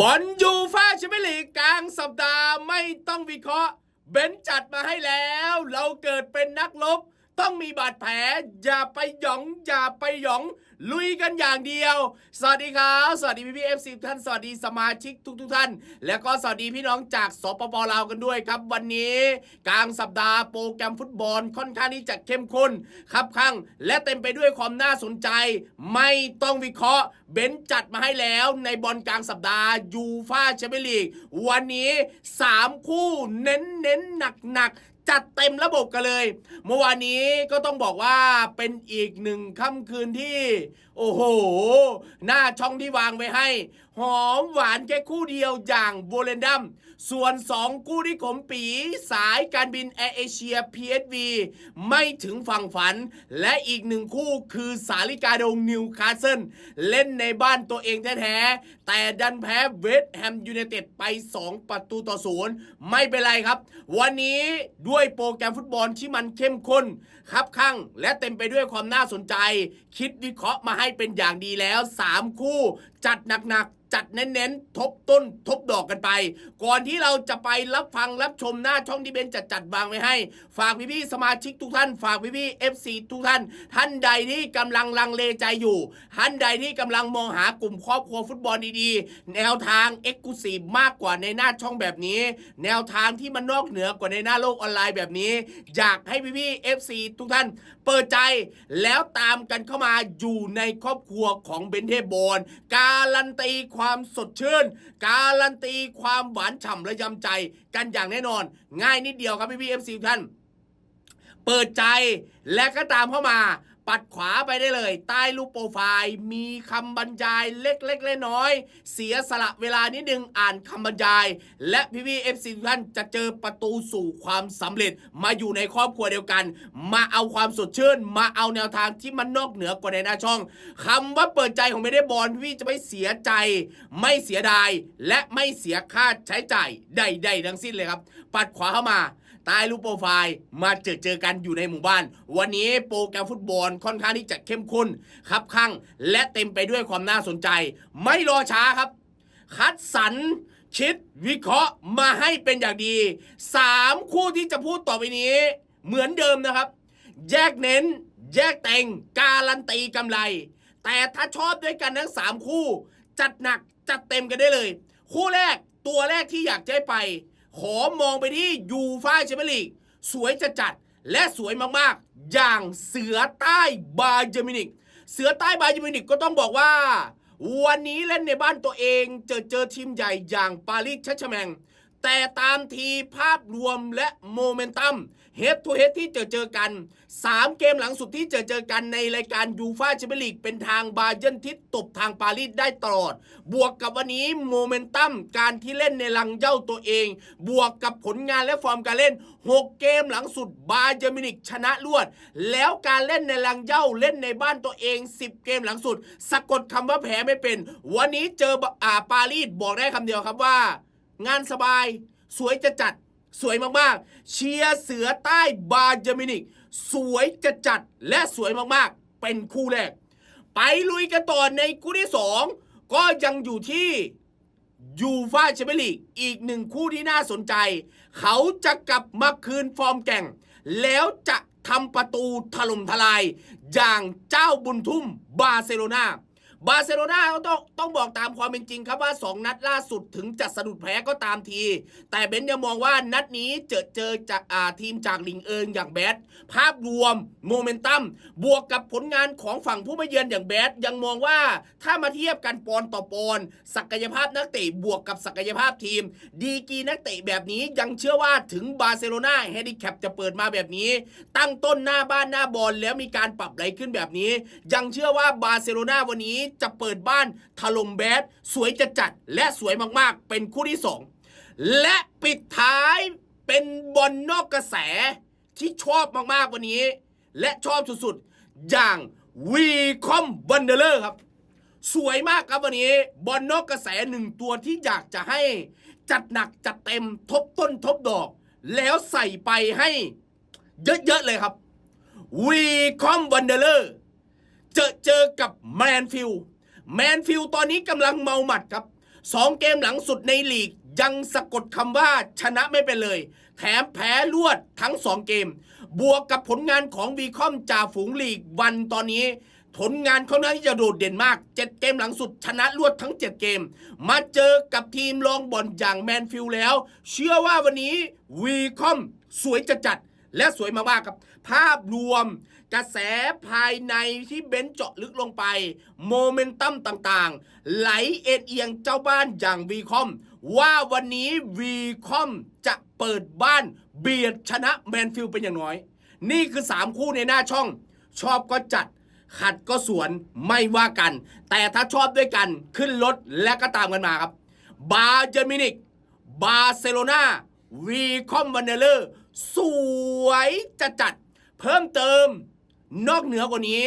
บอลยูฟ่าแชมเปี้ยนลีกกลางสัปดาห์ไม่ต้องวิเคราะห์ เบนจัดมาให้แล้ว เราเกิดเป็นนักลบ ต้องมีบาดแผล อย่าไปหยอง อย่าไปหยอง ลุยกันอย่างเดียว สวัสดีครับ สวัสดีพี่พี่เอฟซีท่าน สวัสดีสมาชิกทุกทุกๆท่าน แล้วก็สวัสดีพี่น้องจากสปปลาวกันด้วยครับ วันนี้กลางสัปดาห์โปรแกรมฟุตบอลค่อนข้างที่จะเข้มข้นครับข้างและเต็มไปด้วยความน่าสนใจ ไม่ต้องวิเคราะห์เบนจัดมาให้แล้วในบอลกลางสัปดาห์ยูฟ่าแชมเปี้ยนลีกวันนี้ 3 คู่เน้นเน้นหนักหนักๆ จัดเต็มระบบกันเลย เมื่อวานนี้ก็ต้องบอกว่าเป็นอีกหนึ่งค่ำคืนที่ โอ้โห หน้าช่องที่วางไว้ให้ หอมหวานแค่คู่เดียวอย่างโวเลนดัม ส่วน 2 คู่ที่ขมปีสายการบินแอร์เอเชีย PSV ไม่ถึงฝั่งฝัน และอีกหนึ่งคู่คือสาลิกาดงนิวคาสเซิลเล่นในบ้านตัวเองแท้ๆแต่ดันแพ้เวสต์แฮมยูไนเต็ดไป 2 ประตูต่อศูนย์ไม่เป็นไรครับ วันนี้ด้วยยโปรแกรมฟุตบอลที่มันเข้มข้นครับข้างและเต็มไปด้วยความน่าสนใจ คิดวิเคราะห์มาให้เป็นอย่างดีแล้ว 3 คู่ จัดหนักๆ จัดเน้นๆ ทบต้นทบดอกกันไป ก่อนที่เราจะไปรับฟังรับชมหน้าช่องที่เบนจัดจัดวางไว้ให้ ฝากพี่ๆสมาชิกทุกท่าน ฝากพี่ๆ FC ทุกท่าน ท่านใดที่กำลังลังเลใจอยู่ ท่านใดที่กำลังมองหากลุ่มครอบครัวฟุตบอลดีๆ แนวทาง e x c l u s i v e มากกว่าในหน้าช่องแบบนี้ แนวทางที่มันนอกเหนือกว่าในหน้าโลกออนไลน์แบบนี้ อยากให้พี่ๆ FC ทุกท่าน เปิดใจแล้วตามกันเข้ามาอยู่ในครอบครัวของเบนเทโบนการันตีความสดชื่น การันตีความหวานฉ่ำและยำใจ กันอย่างแน่นอน ง่ายนิดเดียวครับพี่พี่เอฟซีท่าน เปิดใจและก็ตามเข้ามา ปัดขวาไปได้เลย ใต้รูปโปรไฟล์ มีคำบรรยายเล็กๆน้อยๆเสียสละเวลานิดนึงอ่านคำบรรยาย และพี่พี่เอฟซีท่านจะเจอประตูสู่ความสำเร็จ มาอยู่ในครอบครัวเดียวกัน มาเอาความสดชื่น มาเอาแนวทางที่มันนอกเหนือกว่าในหน้าช่องคำว่าเปิดใจของไม่ได้บอลพี่จะไม่เสียใจ ไม่เสียดาย และไม่เสียค่าใช้จ่ายใดๆทั้งสิ้นเลยครับ ปัดขวาเข้ามาใต้รูปโปรไฟล์มาเจอเจอกันอยู่ในหมู่บ้าน วันนี้โปรแกรมฟุตบอลค่อนข้างที่จะเข้มข้นคับข้างและเต็มไปด้วยความน่าสนใจ ไม่รอช้าครับ คัดสรรคิดวิเคราะห์มาให้เป็นอย่างดี 3 คู่ที่จะพูดต่อไปนี้ เหมือนเดิมนะครับ แยกเน้น แยกเต็งการันตีกำไร แต่ถ้าชอบด้วยกันทั้ง 3 คู่ จัดหนักจัดเต็มกันได้เลย คู่แรกตัวแรกที่อยากจะให้ไป ขอมองไปที่ยูฟ่าแชมเปี้ยนลีกสวยจะจัด และสวยมากๆ อย่างเสือใต้บาเยอร์มินิก เสือใต้บาเยอร์มินิกก็ต้องบอกว่า วันนี้เล่นในบ้านตัวเองเจอเจอทีมใหญ่อย่างปารีสแชชแมง แต่ตามทีภาพรวมและโมเมนตัม เฮดทูเฮดที่เจอเจอกัน 3 เกมหลังสุดที่เจอเจอกันในรายการยูฟาแชมเปี้ยนลีกเป็นทางบาเยร์นที่ตบทางปารีสได้ตลอด บวกกับวันนี้โมเมนตัมการที่เล่นในลังเย่าตัวเอง บวกกับผลงานและฟอร์มการเล่น 6 เกมหลังสุดบาเยอร์มินิกชนะรวด แล้วการเล่นในลังเย่าเล่นในบ้านตัวเอง 10 เกมหลังสุด สะกดคำว่าแพ้ไม่เป็น วันนี้เจออ่าปารีสบอกได้คำเดียวครับว่า งานสบาย สวยจะจัด สวยมากๆ เชียร์เสือใต้บาเยอร์มินิก สวยจะจัดและสวยมากๆ เป็นคู่แรก ไปลุยกันต่อในคู่ที่ 2 ก็ยังอยู่ที่ยูฟาแชมเปี้ยนลีกอีกหนึ่งคู่ที่น่าสนใจ เขาจะกลับมาคืนฟอร์มแก่ง แล้วจะทำประตูถล่มทลาย อย่างเจ้าบุญทุ่มบาร์เซโลนา บาร์เซโลนาก็ต้องต้องบอกตามความเป็นจริงครับว่า 2 นัดล่าสุดถึงจะสะดุดแพ้ก็ตามที แต่เบนซ์ยังมองว่านัดนี้เจอเจอจากอ่าทีมจากลิงเอิงอย่างแบดภาพรวมโมเมนตัมบวกกับผลงานของฝั่งผู้มาเยือนอย่างแบดยังมองว่าถ้ามาเทียบกันปอนต่อปอนศักยภาพนักเตะบวกกับศักยภาพทีม ดีกีนักเตะแบบนี้ยังเชื่อว่าถึงบาร์เซโลนาเฮดิแคปจะเปิดมาแบบนี้ ตั้งต้นหน้าบ้านหน้าบอลแล้วมีการปรับไหลขึ้นแบบนี้ ยังเชื่อว่าบาร์เซโลนาวันนี้จะเปิดบ้านถล่มแบดสวยจะจัดและสวยมากๆ เป็นคู่ที่ 2 และปิดท้ายเป็นบอลนอกกระแสที่ชอบมากๆวันนี้ และชอบสุดๆ อย่างวีคอมวันเดอร์ครับ สวยมากครับวันนี้ บอลนอกกระแสหนึ่งตัวที่อยากจะให้จัดหนักจัดเต็มทบต้นทบดอก แล้วใส่ไปให้เยอะๆเลยครับวีคอมวันเดอร์ เจอเจอกับแมนฟิลแมนฟิลตอนนี้กำลังเมาหมัดครับสองเกมหลังสุดในลีกยังสะกดคำว่าชนะไม่เป็นเลย แถมแพ้รวดทั้งสองเกม บวกกับผลงานของวีคอมจ่าฝูงลีกวันตอนนี้ ผลงานเขานั้นจะโดดเด่นมาก 7 เกมหลังสุดชนะรวดทั้ง 7 เกม มาเจอกับทีมรองบอลอย่างแมนฟิลแล้ว เชื่อว่าวันนี้วีคอมสวยจะจัดและสวยมากๆครับ ภาพรวม กระแสภายในที่เบนซ์เจาะลึกลงไป โมเมนตัมต่างๆ ไหลเอ็นเอียงเจ้าบ้านอย่างวีคอม ว่าวันนี้วีคอมจะเปิดบ้านเบียดชนะแมนฟิลเป็นอย่างน้อย นี่คือ 3 คู่ในหน้าช่อง ชอบก็จัด ขัดก็สวนไม่ว่ากัน แต่ถ้าชอบด้วยกันขึ้นรถและก็ตามกันมาครับ บาเยอร์มินิก บาร์เซโลนาวีคอมวันเนเลอร์สวยจะจัด เพิ่มเติม นอกเหนือกว่านี้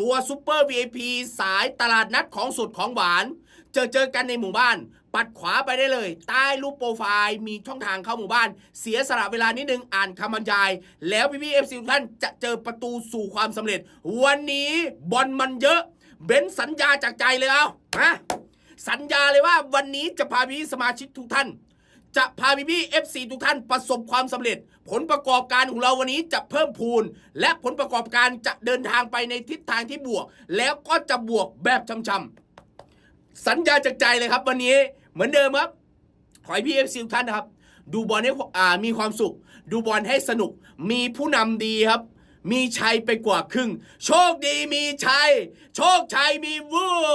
ตัวซูเปอร์ VIP สายตลาดนัดของสุดของหวาน เจอเจอกันในหมู่บ้าน ปัดขวาไปได้เลย ใต้รูปโปรไฟล์มีช่องทางเข้าหมู่บ้าน เสียสละเวลานิดนึงอ่านคำบรรยาย แล้วพี่พี่เอฟซีทุกท่านจะเจอประตูสู่ความสำเร็จ วันนี้บอลมันเยอะ เบนสัญญาจากใจเลยเอาฮะสัญญาเลยว่าวันนี้จะพาพี่สมาชิกทุกท่าน จะพาพี่พี่เอฟซีทุกท่านประสบความสำเร็จ ผลประกอบการของเราวันนี้จะเพิ่มพูน และผลประกอบการจะเดินทางไปในทิศทางที่บวก แล้วก็จะบวกแบบช้ำๆสัญญาจากใจเลยครับ วันนี้เหมือนเดิมครับ ขอให้พี่เอฟซีทุกท่านนะครับ ดูบอลให้อ่ามีความสุข ดูบอลให้สนุก มีผู้นำดีครับ มีชัยไปกว่าครึ่ง โชคดีมีชัย โชคชัยมีวัว